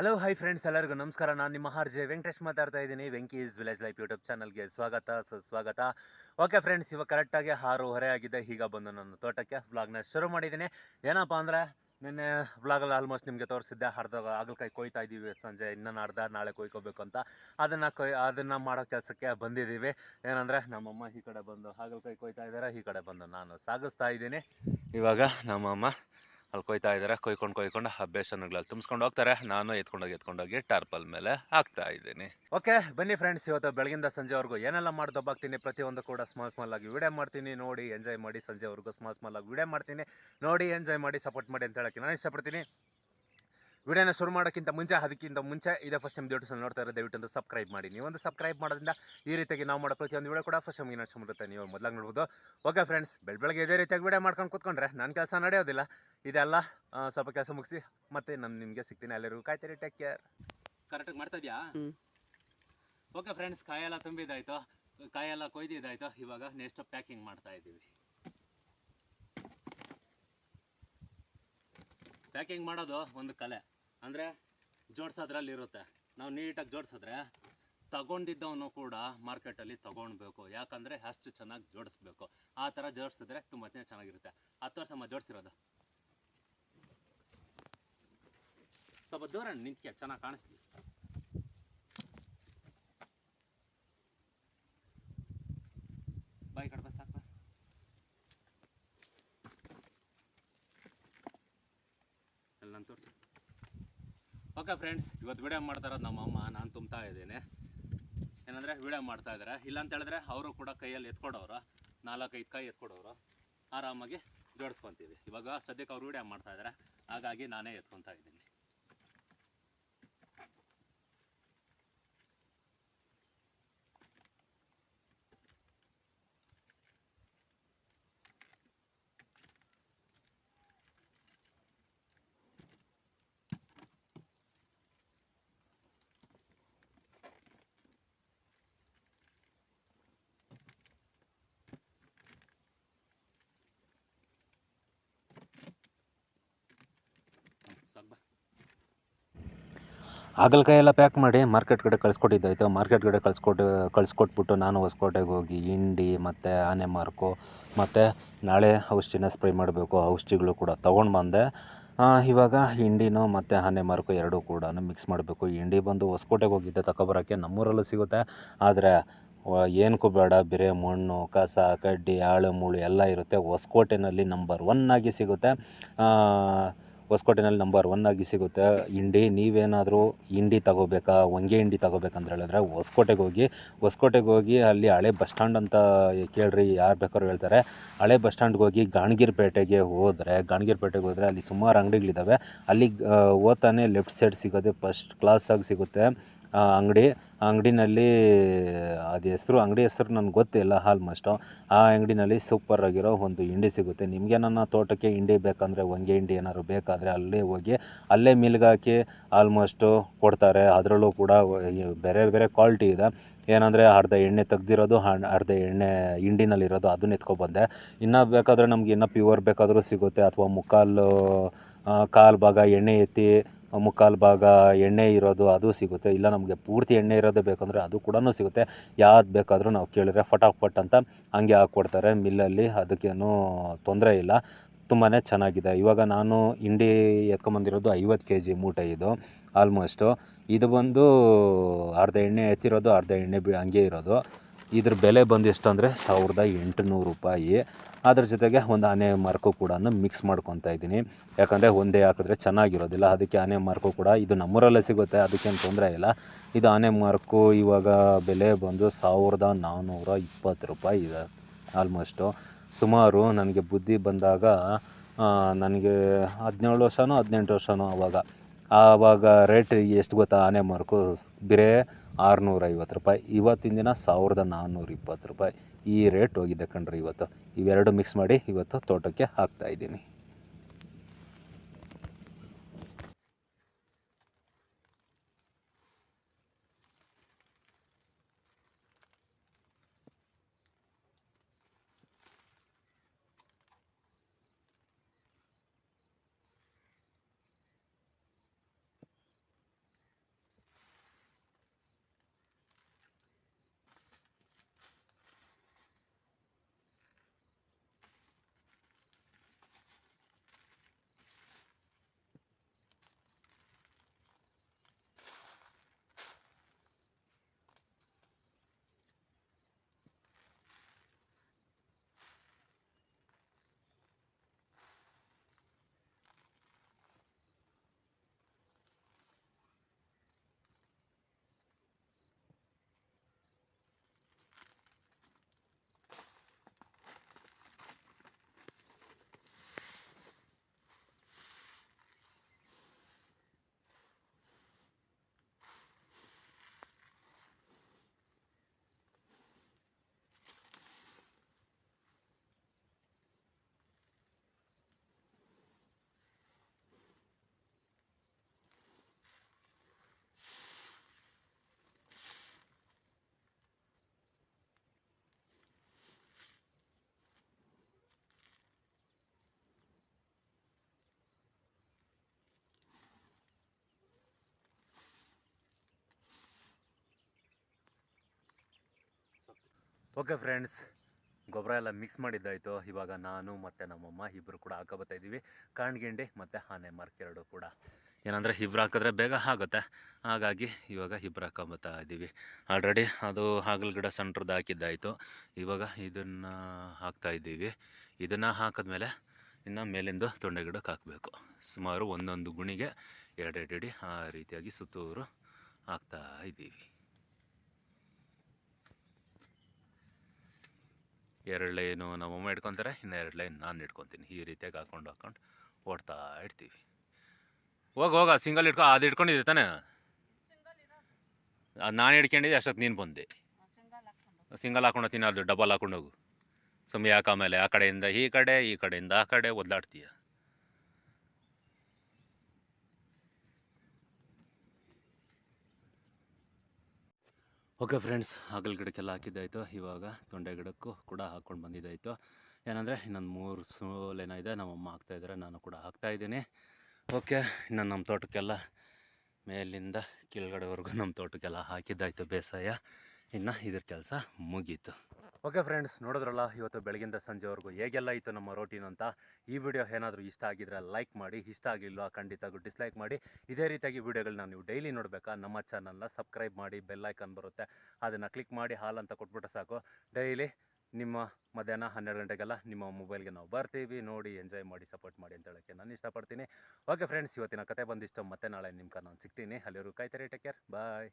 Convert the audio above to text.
Hello hi friends ಎಲ್ಲರಿಗೂ ನಮಸ್ಕಾರ. ನಾನು ನಿಮ್ಮ ಹಾರ್ ಜೆ ವೆಂಕಟೇಶ್ ಮಾತಾಡ್ತಾ ಇದ್ದೀನಿ. ವೆಂಕೀಸ್ ವಿಲೇಜ್ ಲೈಫ್ ಯೂಟ್ಯೂಬ್ ಚಾನಲ್ಗೆ ಸ್ವಾಗತ, ಸುಸ್ವಾಗತ. ಓಕೆ ಫ್ರೆಂಡ್ಸ್ ಇವಾಗ ಕರೆಕ್ಟಾಗಿ ಆರೂವರೆ ಆಗಿದೆ. ಈಗ ಬಂದು ನನ್ನ ತೋಟಕ್ಕೆ ವ್ಲಾಗ್ನ ಶುರು ಮಾಡಿದ್ದೀನಿ. ಏನಪ್ಪ ಅಂದರೆ, ನಿನ್ನೆ ವ್ಲಾಗಲ್ಲಿ ಆಲ್ಮೋಸ್ಟ್ ನಿಮಗೆ ತೋರಿಸಿದ್ದೆ. ಅರ್ಧ ಹಾಗಲಕಾಯಿ ಕೊಯ್ತಾ ಇದ್ದೀವಿ. ಸಂಜೆ ಇನ್ನೊಂದು ಅರ್ಧ, ನಾಳೆ ಕೊಯ್ಕೋಬೇಕು ಅಂತ. ಅದನ್ನು ಕೊಯ್, ಅದನ್ನು ಮಾಡೋ ಕೆಲಸಕ್ಕೆ ಬಂದಿದ್ದೀವಿ. ಏನಂದರೆ, ನಮ್ಮಮ್ಮ ಈ ಕಡೆ ಬಂದು ಹಾಗಲಕಾಯಿ ಕೊಯ್ತಾ ಇದ್ದಾರೆ ಈ ಕಡೆ ಬಂದು ನಾನು ಸಾಗಿಸ್ತಾ ಇದ್ದೀನಿ. ಇವಾಗ ನಮ್ಮಮ್ಮ ಅಲ್ಲಿ ಕೊಯ್ತಾ ಇದ್ದಾರೆ ಕೊಯ್ಕೊಂಡು ಕೊಯ್ಕೊಂಡು ಅಭ್ಯಾಸಗಳಲ್ಲಿ ತುಂಬಿಸ್ಕೊಂಡು ಹೋಗ್ತಾರೆ. ನಾನು ಎತ್ಕೊಂಡೋಗಿ ಎತ್ಕೊಂಡೋಗಿ ಟಾರ್ಪಲ್ ಮೇಲೆ ಹಾಕ್ತಾ ಇದ್ದೀನಿ. ಓಕೆ, ಬನ್ನಿ ಫ್ರೆಂಡ್ಸ್, ಇವತ್ತು ಬೆಳಗಿಂದ ಸಂಜೆವರೆಗೂ ಏನೆಲ್ಲ ಮಾಡಿ ಪ್ರತಿ ಪ್ರತಿಯೊಂದು ಕೂಡ ಸ್ಮಾಲ್ ಸ್ಮಾಲ್ ಆಗಿ ವಿಡಿಯೋ ಮಾಡ್ತೀನಿ. ನೋಡಿ, ಎಂಜಾಯ್ ಮಾಡಿ, ಸಂಜೆವರೆಗೂ ಸ್ಮಾಲ್ ಸ್ಮಾಲ್ ಆಗಿ ವಿಡಿಯೋ ಮಾಡ್ತೀನಿ. ನೋಡಿ, ಎಂಜಾಯ್ ಮಾಡಿ, ಸಪೋರ್ಟ್ ಮಾಡಿ ಅಂತ ಹೇಳಕ್ಕೆ ನಾನು ಇಷ್ಟಪಡ್ತೀನಿ. ವಿಡಿಯೋನ ಶುರು ಮಾಡೋಕ್ಕಿಂತ ಮುಂಚೆ ಅದಕ್ಕಿಂತ ಮುಂಚೆ ಇದೇ ಫಸ್ಟ್ ಟೈಮ್ ಯೂಟ್ಯೂಬ್ ನೋಡ್ತಾ ಇರೋ ದಯವಿಟ್ಟು ಒಂದು ಸಬ್ಸ್ಕ್ರೈಬ್ ಮಾಡಿ. ನೀವೊಂದು ಸಬ್ಸ್ಕ್ರೈಬ್ ಮಾಡೋದ್ರಿಂದ ಈ ರೀತಿಯಾಗಿ ನಾವು ಮಾಡೋ ಪ್ರತಿಯೊಂದು ವಿಡಿಯೋ ಕೂಡ ಫಸ್ಟ್ ಟೈಮ್ ನಡ್ಸ್ಕೊಂಡು ಬರುತ್ತೆ ನೀವು ಮೊದಲಾಗಿ ನೋಡ್ಬೋದು. ಓಕೆ ಫ್ರೆಂಡ್ಸ್ ಬೆಳ ಬೆಳಗ್ಗೆ ಇದೇ ರೀತಿಯಾಗಿ ವಿಡಿಯೋ ಮಾಡ್ಕೊಂಡು ಕೂತ್ಕೊಂಡ್ರೆ ನನ್ನ ಕೆಲಸ ನಡೆಯೋದಿಲ್ಲ. ಇದೆಲ್ಲ ಸ್ವಲ್ಪ ಕೆಲಸ ಮುಗಿಸಿ ಮತ್ತೆ ನಾನು ನಿಮಗೆ ಸಿಗ್ತೀನಿ. ಎಲ್ಲರಿಗೂ ಕಾಯ್ತೀರಿ ಟೇಕ್ ಕೇರ್ ಕರೆಕ್ಟಾಗಿ ಮಾಡ್ತಾ ಇದೆಯಾ? ಓಕೆ ಫ್ರೆಂಡ್ಸ್ ಕಾಯೆಲ್ಲ ತುಂಬಿದಾಯ್ತು ಕಾಯೆಲ್ಲ ಕೊಯ್ದಿದ್ದಾಯ್ತು. ಇವಾಗ ನೆಕ್ಸ್ಟ್ ಪ್ಯಾಕಿಂಗ್ ಮಾಡ್ತಾ ಇದ್ದೀವಿ. ಪ್ಯಾಕಿಂಗ್ ಮಾಡೋದು ಒಂದು ಕಲೆ. ಅಂದರೆ ಜೋಡಿಸೋದ್ರಲ್ಲಿರುತ್ತೆ. ನಾವು ನೀಟಾಗಿ ಜೋಡಿಸಿದ್ರೆ ತಗೊಂಡಿದ್ದವನು ಕೂಡ ಮಾರ್ಕೆಟಲ್ಲಿ ತೊಗೊಳ್ಬೇಕು ಯಾಕಂದರೆ ಅಷ್ಟು ಚೆನ್ನಾಗಿ ಜೋಡಿಸ್ಬೇಕು. ಆ ಥರ ಜೋಡಿಸಿದ್ರೆ ತುಂಬ ಚೆನ್ನಾಗಿರುತ್ತೆ. ಹತ್ತು ವರ್ಷ ಜೋಡಿಸಿರೋದು. ಸ್ವಲ್ಪ ದೂರ ನಿಂತ್ಕೆ, ಚೆನ್ನಾಗಿ ಕಾಣಿಸ್ಲಿ ಬಾಯಿ ಕಡೆ ಬಸ್ ಸಾಕು ಎಲ್ಲ ನಾನು ತೋರಿಸಿ ಓಕೆ ಫ್ರೆಂಡ್ಸ್ ಇವತ್ತು ವಿಡಿಯೋ ಮಾಡ್ತಾ ಇರೋದು ನಮ್ಮ ಅಮ್ಮ. ನಾನು ತುಂಬ್ತಾ ಇದ್ದೀನಿ. ಏನಂದರೆ ವಿಡಿಯೋ ಮಾಡ್ತಾ ಇದ್ದಾರೆ. ಇಲ್ಲ ಅಂತ ಹೇಳಿದ್ರೆ ಅವರು ಕೂಡ ಕೈಯಲ್ಲಿ ಎತ್ಕೊಡೋರು. ನಾಲ್ಕೈದು ಕೈ ಎತ್ಕೊಡೋರು. ಆರಾಮಾಗಿ ಜೋಡಿಸ್ಕೊತೀವಿ. ಇವಾಗ ಸದ್ಯಕ್ಕೆ ಅವ್ರು ವಿಡಿಯೋ ಮಾಡ್ತಾ ಇದ್ದಾರೆ. ಹಾಗಾಗಿ ನಾನೇ ಎತ್ಕೊತಾ ಇದ್ದೀನಿ. ಸಾಕು ಹಾಗಲಕಾಯಿ ಎಲ್ಲ ಪ್ಯಾಕ್ ಮಾಡಿ ಮಾರ್ಕೆಟ್ ಕಡೆ ಕಳಿಸ್ಕೊಟ್ಟಿದ್ದಾಯ್ತು ಮಾರ್ಕೆಟ್ ಕಡೆ ಕಳಿಸ್ಕೊಟ್ಟು, ಕಳಿಸ್ಕೊಟ್ಬಿಟ್ಟು ನಾನು ಹೊಸ್ಕೋಟೆಗೆ ಹೋಗಿ ಹಿಂಡಿ ಮತ್ತು ಆನೆ ಮಾರ್ಕು ಮತ್ತು ನಾಳೆ ಔಷಧಿನ ಸ್ಪ್ರೇ ಮಾಡಬೇಕು. ಔಷಧಿಗಳು ಕೂಡ ತೊಗೊಂಡು ಬಂದೆ. ಇವಾಗ ಹಿಂಡಿನೂ ಮತ್ತು ಆನೆ ಮಾರ್ಕು ಎರಡೂ ಕೂಡ ಮಿಕ್ಸ್ ಮಾಡಬೇಕು. ಹಿಂಡಿ ಬಂದು ಹೊಸ್ಕೋಟೆಗೆ ಹೋಗಿದ್ದೆ ತಗೊಬರೋಕ್ಕೆ ನಮ್ಮೂರಲ್ಲೂ ಸಿಗುತ್ತೆ. ಆದರೆ ಏನಕ್ಕೂ ಬೇಡ. ಬಿರೆ ಮಣ್ಣು, ಕಸ, ಕಡ್ಡಿ, ಆಳು, ಮೂಳು ಎಲ್ಲ ಇರುತ್ತೆ. ಹೊಸಕೋಟೆನಲ್ಲಿ ನಂಬರ್ ಒನ್ ಆಗಿ ಸಿಗುತ್ತೆ. ಹೊಸಕೋಟೆನಲ್ಲಿ ನಂಬರ್ ಒನ್ ಆಗಿ ಸಿಗುತ್ತೆ. ಹಿಂಡಿ, ನೀವೇನಾದರೂ ಹಿಂಡಿ ತಗೋಬೇಕಾ? ಹೊಂಗೆ ಹಿಂಡಿ ತಗೋಬೇಕಂತ ಹೇಳಿದ್ರೆ ಹೊಸಕೋಟೆಗೆ ಹೋಗಿ ಹೊಸಕೋಟೆಗೆ ಹೋಗಿ ಅಲ್ಲಿ ಹಳೆ ಬಸ್ ಸ್ಟ್ಯಾಂಡ್ ಅಂತ ಕೇಳ್ರಿ, ಯಾರು ಬೇಕಾದ್ರು ಹೇಳ್ತಾರೆ. ಹಳೆ ಬಸ್ ಸ್ಟ್ಯಾಂಡ್ಗೆ ಹೋಗಿ ಗಾಣಗಿರ್ಪೇಟೆಗೆ ಹೋದರೆ ಗಾಣಗಿರ್ಪೇಟೆಗೆ ಹೋದರೆ ಅಲ್ಲಿ ಸುಮಾರು ಅಂಗಡಿಗಳಿದ್ದಾವೆ ಅಲ್ಲಿ ಓತಾನೆ ಲೆಫ್ಟ್ ಸೈಡ್ ಸಿಗೋದೆ ಫಸ್ಟ್ ಕ್ಲಾಸಾಗಿ ಸಿಗುತ್ತೆ. ಅಂಗಡಿ, ಆ ಅಂಗಡಿನಲ್ಲಿ, ಅದು ಹೆಸರು, ಅಂಗಡಿ ಹೆಸರು ನನಗೆ ಗೊತ್ತಿಲ್ಲ ಆಲ್ಮೋಸ್ಟು ಆ ಅಂಗಡಿನಲ್ಲಿ ಸೂಪರ್ ಆಗಿರೋ ಒಂದು ಹಿಂಡಿ ಸಿಗುತ್ತೆ. ನಿಮಗೆ ನನ್ನ ತೋಟಕ್ಕೆ ಹಿಂಡಿ ಬೇಕಂದರೆ ಹೊಂಗೆ ಹಿಂಡಿ ಏನಾದ್ರು ಬೇಕಾದರೆ ಅಲ್ಲೇ ಹೋಗಿ, ಅಲ್ಲೇ ಮಿಲ್ಗಾಕಿ ಆಲ್ಮೋಸ್ಟು ಕೊಡ್ತಾರೆ. ಅದರಲ್ಲೂ ಕೂಡ ಬೇರೆ ಬೇರೆ ಕ್ವಾಲಿಟಿ ಇದೆ. ಏನಂದರೆ ಅರ್ಧ ಎಣ್ಣೆ ತೆಗ್ದಿರೋದು ಅರ್ಧ ಎಣ್ಣೆ ಹಿಂಡಿನಲ್ಲಿರೋದು, ಅದನ್ನ ಎತ್ಕೊಬಂದೆ. ಇನ್ನೂ ಬೇಕಾದರೆ ನಮಗೆ ಇನ್ನೂ ಪ್ಯೂರ್ ಬೇಕಾದರೂ ಸಿಗುತ್ತೆ. ಅಥವಾ ಮುಕ್ಕಾಲು ಕಾಲು ಭಾಗ ಎಣ್ಣೆ ಎತ್ತಿ ಮುಕ್ಕಾಲು ಭಾಗ ಎಣ್ಣೆ ಇರೋದು ಅದು ಸಿಗುತ್ತೆ, ಇಲ್ಲ ನಮಗೆ ಪೂರ್ತಿ ಎಣ್ಣೆ ಇರೋದೇ ಬೇಕಂದರೆ ಅದು ಕೂಡ ಸಿಗುತ್ತೆ. ಯಾವ್ದು ಬೇಕಾದರೂ ನಾವು ಕೇಳಿದರೆ ಫಟಾಫಟ್ ಅಂತ ಹಂಗೆ ಹಾಕ್ಕೊಡ್ತಾರೆ. ಮಿಲ್ಲಲ್ಲಿ ಅದಕ್ಕೇನು ತೊಂದರೆ ಇಲ್ಲ. ತುಂಬಾ ಚೆನ್ನಾಗಿದೆ. ಇವಾಗ ನಾನು ಹಿಂಡಿ ಎತ್ಕೊಂಬಂದಿರೋದು ಐವತ್ತು ಕೆ ಜಿ ಮೂಟೆ ಇದು, ಆಲ್ಮೋಸ್ಟು. ಇದು ಬಂದು ಅರ್ಧ ಎಣ್ಣೆ ಎತ್ತಿರೋದು, ಅರ್ಧ ಎಣ್ಣೆ ಬಿ ಹಂಗೆ ಇರೋದು. ಇದ್ರ ಬೆಲೆ ಬಂದು ಎಷ್ಟು ಅಂದರೆ ಸಾವಿರದ ಎಂಟುನೂರು ರೂಪಾಯಿ. ಅದ್ರ ಜೊತೆಗೆ ಒಂದು ಆನೆ ಮಾರ್ಕು ಕೂಡ ಮಿಕ್ಸ್ ಮಾಡ್ಕೊತಾ ಇದ್ದೀನಿ. ಯಾಕಂದರೆ ಒಂದೇ ಹಾಕಿದ್ರೆ ಚೆನ್ನಾಗಿರೋದಿಲ್ಲ. ಅದಕ್ಕೆ ಆನೆ ಮಾರ್ಕು ಕೂಡ ಇದು ನಮ್ಮೂರಲ್ಲೇ ಸಿಗುತ್ತೆ. ಅದಕ್ಕೇನು ತೊಂದರೆ ಇಲ್ಲ. ಇದು ಆನೆ ಮಾರ್ಕು ಇವಾಗ ಬೆಲೆ ಬಂದು ಸಾವಿರದ ನಾನ್ನೂರ ಇಪ್ಪತ್ತು ರೂಪಾಯಿ ಇದೆ ಆಲ್ಮೋಸ್ಟು ಸುಮಾರು ನನಗೆ ಬುದ್ಧಿ ಬಂದಾಗ ನನಗೆ ಹದಿನೇಳು ವರ್ಷನೋ ಹದಿನೆಂಟು ವರ್ಷನೋ ಆವಾಗ ಆವಾಗ ರೇಟ್ ಎಷ್ಟು ಗೊತ್ತಾ? ಆನೆ ಮಾರ್ಕು. ಬೇರೆ ಆರುನೂರೈವತ್ತು ರೂಪಾಯಿ. ಇವತ್ತಿನ ದಿನ ಸಾವಿರದ ನಾನ್ನೂರ ಇಪ್ಪತ್ತು ರೂಪಾಯಿ. ಈ ರೇಟ್ ಹೋಗಿದೆ ಕಣ್ರಿ, ಇವತ್ತು. ಇವೆರಡು ಮಿಕ್ಸ್ ಮಾಡಿ ಇವತ್ತು ತೋಟಕ್ಕೆ ಹಾಕ್ತಾ ಓಕೆ ಫ್ರೆಂಡ್ಸ್ ಗೊಬ್ಬರ ಎಲ್ಲ ಮಿಕ್ಸ್ ಮಾಡಿದ್ದಾಯಿತು. ಇವಾಗ ನಾನು ಮತ್ತು ನಮ್ಮಮ್ಮ ಇಬ್ಬರು ಕೂಡ ಹಾಕೋಬತ್ತಾ ಇದ್ದೀವಿ. ಕಾಣ್ಗಿಂಡಿ ಮತ್ತು ಆನೆ ಮಾರ್ಕ್ ಎರಡು ಕೂಡ. ಏನಂದರೆ ಇಬ್ಬರು ಹಾಕಿದ್ರೆ ಬೇಗ ಆಗುತ್ತೆ. ಹಾಗಾಗಿ ಇವಾಗ ಇಬ್ರು ಹಾಕೊಂಬತ್ತಾ ಇದ್ದೀವಿ. ಆಲ್ರೆಡಿ ಅದು ಹಾಗಲ್ ಗಿಡ ಸೆಂಟ್ರದ್ದು ಹಾಕಿದ್ದಾಯಿತು. ಇವಾಗ ಇದನ್ನು ಹಾಕ್ತಾ ಇದ್ದೀವಿ. ಇದನ್ನು ಹಾಕಿದ್ಮೇಲೆ ಇನ್ನು ಮೇಲಿಂದು ತೊಂಡೆ ಗಿಡಕ್ಕೆ ಹಾಕಬೇಕು. ಸುಮಾರು ಒಂದೊಂದು ಗುಣಿಗೆ ಎರಡೆರಡು ಆ ರೀತಿಯಾಗಿ ಸುತ್ತೂರು ಹಾಕ್ತಾ ಇದ್ದೀವಿ. ಎರಡು ಲೈನು ನಮ್ಮಮ್ಮ ಇಟ್ಕೊತಾರೆ ಇನ್ನು ಎರಡು ಲೈನ್ ನಾನು ಇಟ್ಕೊತೀನಿ. ಈ ರೀತಿಯಾಗಿ ಹಾಕ್ಕೊಂಡು ಹಾಕ್ಕೊಂಡು ಓಡ್ತಾ ಇರ್ತೀವಿ. ಹೋಗಿ ಹೋಗ ಸಿಂಗಲ್ ಇಟ್ಕೊ ಅದು ಇಟ್ಕೊಂಡಿದ್ದೆ ತಾನೇ? ಅದು ನಾನು ಹಿಡ್ಕೊಂಡಿದ್ದೆ ಅಷ್ಟೊತ್ತು ನೀನು ಬಂದೆ. ಸಿಂಗಲ್ ಹಾಕೊಂಡು ತಿನ್ನೋದು ಅದು ಡಬಲ್ ಹಾಕೊಂಡು ಹೋಗು ಸುಮ್ಮನೆ ಯಾಕೆ ಆಮೇಲೆ ಆ ಕಡೆಯಿಂದ ಈ ಕಡೆ ಈ ಕಡೆಯಿಂದ ಆ ಕಡೆ ಒದ್ದಾಡ್ತೀಯ? Okay friends, ಹಾಗಲ್ ಗಿಡಕ್ಕೆಲ್ಲ ಹಾಕಿದ್ದಾಯಿತು. ಇವಾಗ ತೊಂಡೆ ಗಿಡಕ್ಕೂ ಕೂಡ ಹಾಕ್ಕೊಂಡು ಬಂದಿದ್ದಾಯಿತು. ಏನಂದರೆ, ಇನ್ನೊಂದು ಮೂರು ಸೋಲೇನೋ ಇದೆ, ನಮ್ಮಮ್ಮ ಹಾಕ್ತಾಯಿದ್ದಾರೆ ನಾನು ಕೂಡ ಹಾಕ್ತಾಯಿದ್ದೀನಿ ಓಕೆ, ಇನ್ನು ನಮ್ಮ ತೋಟಕ್ಕೆಲ್ಲ ಮೇಲಿಂದ ಕೆಳಗಡೆವರೆಗೂ ನಮ್ಮ ತೋಟಕ್ಕೆಲ್ಲ ಹಾಕಿದ್ದಾಯಿತು ಬೇಸಾಯ. ಇನ್ನು ಇದ್ರ ಕೆಲಸ ಮುಗೀತು. ಓಕೆ ಫ್ರೆಂಡ್ಸ್ ನೋಡಿದ್ರಲ್ಲ, ಇವತ್ತು ಬೆಳಗಿಂದ ಸಂಜೆವರೆಗೂ ಹೇಗೆಲ್ಲ ಇತ್ತು ನಮ್ಮ ರೋಟೀನ್ ಅಂತ? ಈ ವಿಡಿಯೋ ಏನಾದರೂ ಇಷ್ಟ ಆಗಿದ್ರೆ ಲೈಕ್ ಮಾಡಿ, ಇಷ್ಟ ಆಗಿಲ್ವಾ ಖಂಡಿತ ಡಿಸ್ಲೈಕ್ ಮಾಡಿ. ಇದೇ ರೀತಿಯಾಗಿ ವಿಡಿಯೋಗಳನ್ನ ನೀವು ಡೈಲಿ ನೋಡಬೇಕಾ? ನಮ್ಮ ಚಾನಲ್ನ ಸಬ್ಸ್ಕ್ರೈಬ್ ಮಾಡಿ ಬೆಲ್ ಐಕನ್ ಬರುತ್ತೆ. ಅದನ್ನು ಕ್ಲಿಕ್ ಮಾಡಿ, ಹಾಲ್ ಅಂತ ಕೊಟ್ಬಿಟ್ರೆ ಸಾಕು. ಡೈಲಿ ನಿಮ್ಮ ಮಧ್ಯಾಹ್ನ ಹನ್ನೆರಡು ಗಂಟೆಗೆಲ್ಲ ನಿಮ್ಮ ಮೊಬೈಲ್ಗೆ ನಾವು ಬರ್ತೀವಿ. ನೋಡಿ ಎಂಜಾಯ್ ಮಾಡಿ ಸಪೋರ್ಟ್ ಮಾಡಿ ಅಂತ ಹೇಳೋಕ್ಕೆ ನಾನು ಇಷ್ಟಪಡ್ತೀನಿ. ಓಕೆ ಫ್ರೆಂಡ್ಸ್ ಇವತ್ತಿನ ಕತೆ ಬಂದಿಷ್ಟು ಮತ್ತೆ ನಾಳೆ ನಿಮ್ಗೆ ನಾನು ಸಿಗ್ತೀನಿ. ಅಲ್ಲಿವರೆಗೂ ಕಾಯ್ತಾರೆ ಟೇಕ್ ಕೇರ್ ಬಾಯ್